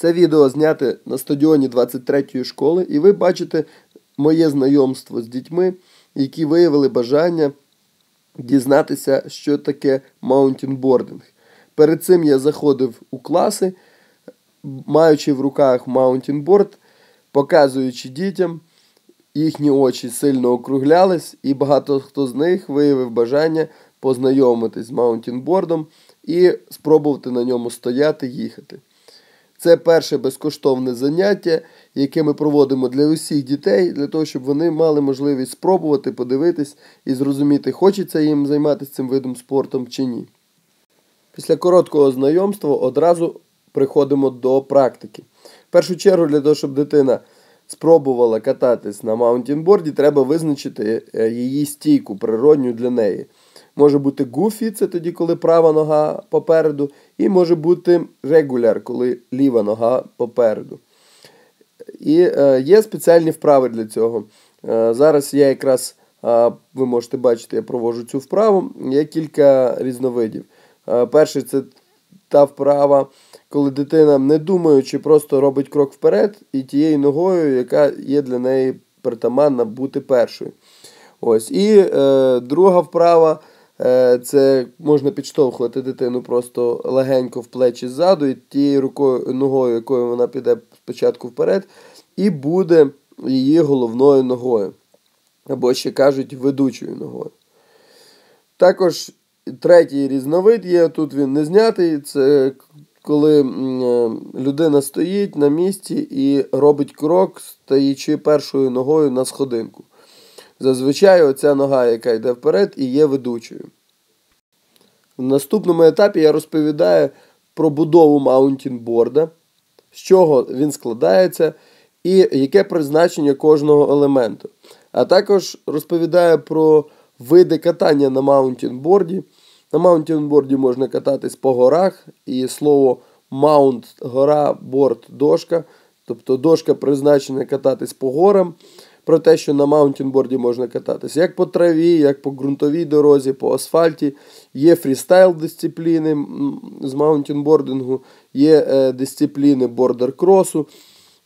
Це відео зняте на стадіоні 23-ї школи, і ви бачите моє знайомство з дітьми, які виявили бажання дізнатися, що таке маунтінбординг. Перед цим я заходив у класи, маючи в руках маунтінборд, показуючи дітям, їхні очі сильно округлялись, і багато хто з них виявив бажання познайомитись з маунтінбордом і спробувати на ньому стояти їхати. Це перше безкоштовне заняття, яке ми проводимо для усіх дітей, для того, щоб вони мали можливість спробувати, подивитись і зрозуміти, хочеться їм займатися цим видом спорту чи ні. Після короткого знайомства одразу приходимо до практики. В першу чергу, для того, щоб дитина спробувала кататись на маунтінборді, треба визначити е, її стійку природню для неї. Може бути гуфі, це тоді, коли права нога попереду, і може бути регуляр, коли ліва нога попереду. І е, є спеціальні вправи для цього. Е, зараз я якраз, е, ви можете бачити, я проводжу цю вправу. Є кілька різновидів. Перший це та вправа, коли дитина, не думаючи, просто робить крок вперед і тією ногою, яка є для неї притаманна бути першою. Ось. І е, друга вправа. Е, це можна підштовхувати дитину просто легенько в плечі ззаду, і тією рукою, ногою, якою вона піде спочатку вперед, і буде її головною ногою. Або ще кажуть, ведучою ногою. Також третій різновид є, тут він не знятий. Це коли е, людина стоїть на місці і робить крок, стоячи першою ногою на сходинку. Зазвичай оця нога, яка йде вперед, і є ведучою. В наступному етапі я розповідаю про будову маунтінборда, з чого він складається і яке призначення кожного елементу. А також розповідаю про види катання на маунтінборді. На маунтінборді можна кататись по горах, і слово маунт гора, борт, дошка. Тобто дошка призначена кататись по горам про те, що на маунтінборді можна кататися як по траві, як по ґрунтовій дорозі, по асфальті. Є фрістайл дисципліни з маунтінбордингу, є е, дисципліни бордер-кросу.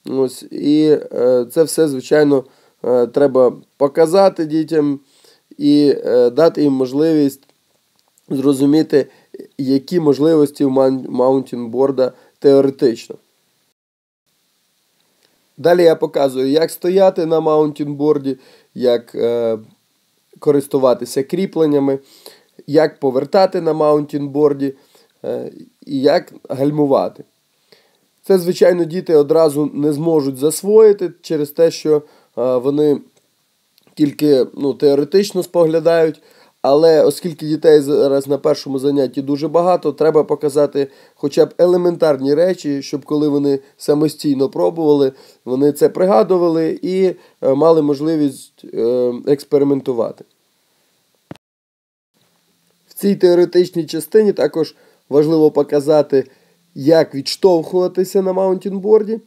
Ось, І е, це все, звичайно, е, треба показати дітям і е, дати їм можливість зрозуміти, які можливості у маунтінборда теоретично. Далі я показую, як стояти на маунтінборді, як е, користуватися кріпленнями, як повертати на маунтінборді е, і як гальмувати. Це, звичайно, діти одразу не зможуть засвоїти через те, що е, вони тільки ну, теоретично споглядають. Але оскільки дітей зараз на першому занятті дуже багато, треба показати хоча б елементарні речі, щоб коли вони самостійно пробували, вони це пригадували і е, мали можливість е, експериментувати. В цій теоретичній частині також важливо показати, як відштовхуватися на маунтінборді.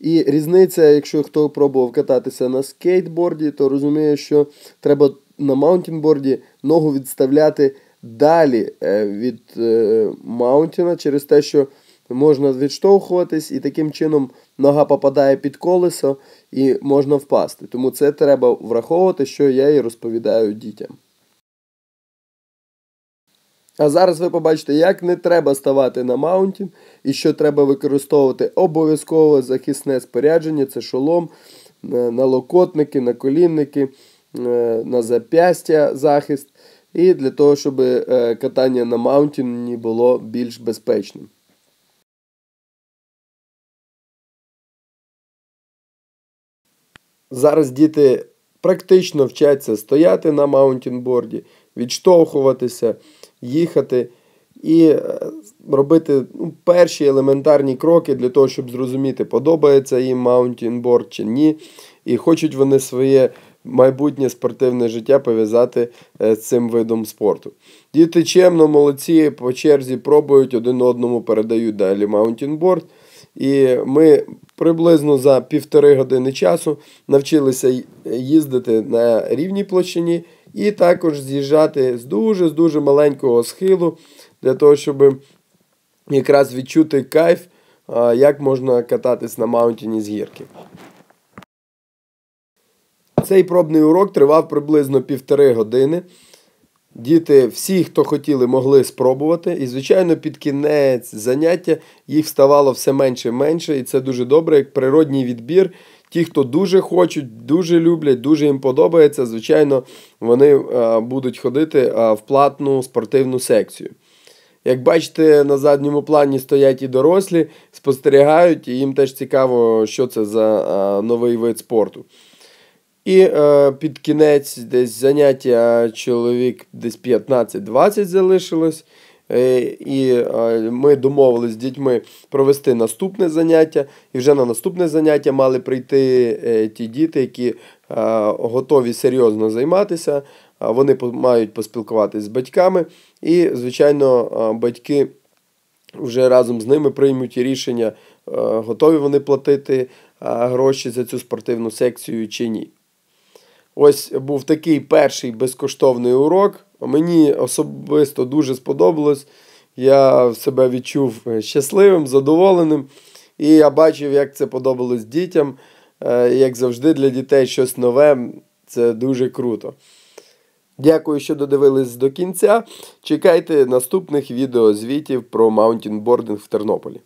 І різниця, якщо хто пробував кататися на скейтборді, то розуміє, що треба на маунтінборді ногу відставляти далі е, від е, маунтіна через те, що можна відштовхуватись, і таким чином нога попадає під колесо і можна впасти. Тому це треба враховувати, що я і розповідаю дітям. А зараз ви побачите, як не треба ставати на маунтін і що треба використовувати обов'язково захисне спорядження це шолом, е, налокотники, наколінники, Е, на зап'ястя захист, і для того, щоб е, катання на маунтіні було більш безпечним. Зараз діти практично вчаться стояти на маунтінборді, відштовхуватися, їхати і е, робити ну, перші елементарні кроки для того, щоб зрозуміти, подобається їм маунтінборд чи ні. І хочуть вони своє майбутнє спортивне життя пов'язати е, з цим видом спорту. Діти чемно, молодці, по черзі пробують, один одному передають далі маунтінборд. І ми приблизно за півтори години часу навчилися їздити на рівній площині і також з'їжджати з дуже з дуже маленького схилу для того, щоб якраз відчути кайф як можна кататись на маунтіні з гірки. Цей пробний урок тривав приблизно півтори години. Діти, всі, хто хотіли, могли спробувати. І, звичайно, під кінець заняття їх ставало все менше і менше. І це дуже добре, як природній відбір. Ті, хто дуже хочуть, дуже люблять, дуже їм подобається, звичайно, вони будуть ходити в платну спортивну секцію. Як бачите, на задньому плані стоять і дорослі, спостерігають, і їм теж цікаво, що це за новий вид спорту. І е, під кінець десь заняття чоловік десь 15-20 залишилось. Е, і е, ми домовились з дітьми провести наступне заняття. І вже на наступне заняття мали прийти е, ті діти, які е, готові серйозно займатися. Вони мають поспілкуватися з батьками. І, звичайно, е, батьки вже разом з ними приймуть рішення, е, готові вони платити е, гроші за цю спортивну секцію чи ні. Ось був такий перший безкоштовний урок. Мені особисто дуже сподобалось. Я себе відчув щасливим, задоволеним. І я бачив, як це подобалось дітям. Е, як завжди, для дітей щось нове. Це дуже круто. Дякую, що додивились до кінця. Чекайте наступних відеозвітів про маунтінбординг в Тернополі.